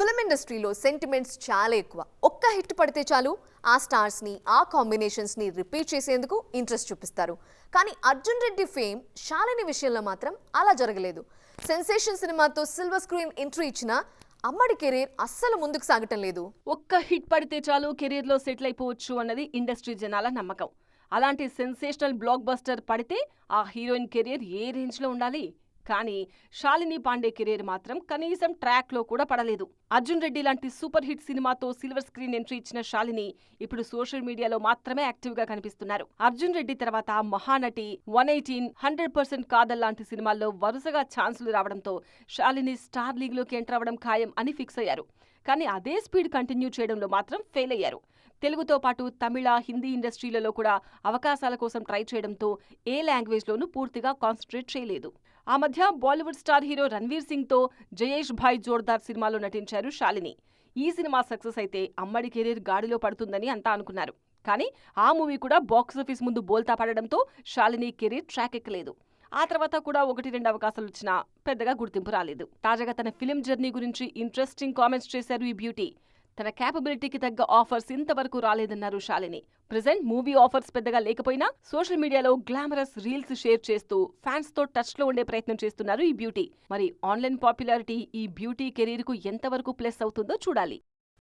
Film ఇండస్ట్రీలో sentiments చాలా ఎక్కువ. ఒక్క హిట్ పడితే చాలు ఆ స్టార్స్ని ఆ కాంబినేషన్స్ని రిపీట్ చేసేందుకు ఇంట్రెస్ట్ చూపిస్తారు. కానీ అర్జున్ రెడ్డి ఫేమ్ శాలిని విషయంలో మాత్రం అలా జరగలేదు. సెన్సేషన్ సినిమాతో సిల్వర్ స్క్రీన్ ఎంట్రీ ఇచ్చిన అమ్మడి కెరీర్ అస్సలు ముందుకు సాగటం లేదు. ఒక్క హిట్ పడితే చాలు కెరీర్లో సెటిల్ అయిపోవచ్చు అన్నది ఇండస్ట్రీ జనాల నమ్మకం. అలాంటి సెన్సేషనల్ బ్లాక్ బస్టర్ పడితే ఆ హీరోయిన్ కెరీర్ ఏ రేంజ్లో ఉండాలి? కానీ శాలిని పాండే కెరీర్ మాత్రం కనీసం ట్రాక్లో కూడా పడలేదు. అర్జున్ రెడ్డి లాంటి సూపర్ హిట్ సినిమాతో సిల్వర్ స్క్రీన్ ఎంట్రీ ఇచ్చిన శాలిని ఇప్పుడు సోషల్ మీడియాలో మాత్రమే యాక్టివ్గా కనిపిస్తున్నారు. అర్జున్ రెడ్డి తర్వాత Mahanati one eighteen hundred percent Kadhal లాంటి సినిమాల్లో వరుసగా ఛాన్సులు రావడంతో శాలిని స్టార్ లీగ్లోకి ఎంటర్ అవ్వడం ఖాయం అని ఫిక్స్ అయ్యారు. కానీ అదే స్పీడ్ కంటిన్యూ చేయడంలో మాత్రం ఫెయిల్ అయ్యారు. తెలుగుతో పాటు తమిళ హిందీ ఇండస్ట్రీలలో కూడా అవకాశాల కోసం ట్రై చేయడంతో ఏ లాంగ్వేజ్లోనూ పూర్తిగా కాన్సన్ట్రేట్ చేయలేదు. ఆ మధ్య బాలీవుడ్ స్టార్ హీరో రణ్వీర్ సింగ్తో జయేష్ భాయ్ జోర్దార్ సినిమాలో నటించారు శాలిని. ఈ సినిమా సక్సెస్ అయితే అమ్మడి కెరీర్ గాడిలో పడుతుందని అంతా అనుకున్నారు. కానీ ఆ మూవీ కూడా బాక్సాఫీస్ ముందు బోల్తా పడడంతో శాలిని కెరీర్ ట్రాక్ ఎక్కలేదు. ఆ తర్వాత కూడా ఒకటి రెండు అవకాశాలు వచ్చినా పెద్దగా గుర్తింపు రాలేదు. తాజాగా తన ఫిలిం జర్నీ గురించి ఇంట్రెస్టింగ్ కామెంట్స్ చేశారు ఈ బ్యూటీ. తన క్యాపబిలిటీకి తగ్గ ఆఫర్స్ ఇంతవరకు రాలేదన్నారు శాలిని. ప్రజెంట్ మూవీ ఆఫర్స్ పెద్దగా లేకపోయినా సోషల్ మీడియాలో గ్లామరస్ రీల్స్ షేర్ చేస్తూ ఫ్యాన్స్తో టచ్లో ఉండే ప్రయత్నం చేస్తున్నారు ఈ బ్యూటీ మరి ఆన్లైన్ పాపులారిటీ ఈ బ్యూటీ కెరీర్కు ఎంతవరకు ప్లస్ అవుతుందో చూడాలి.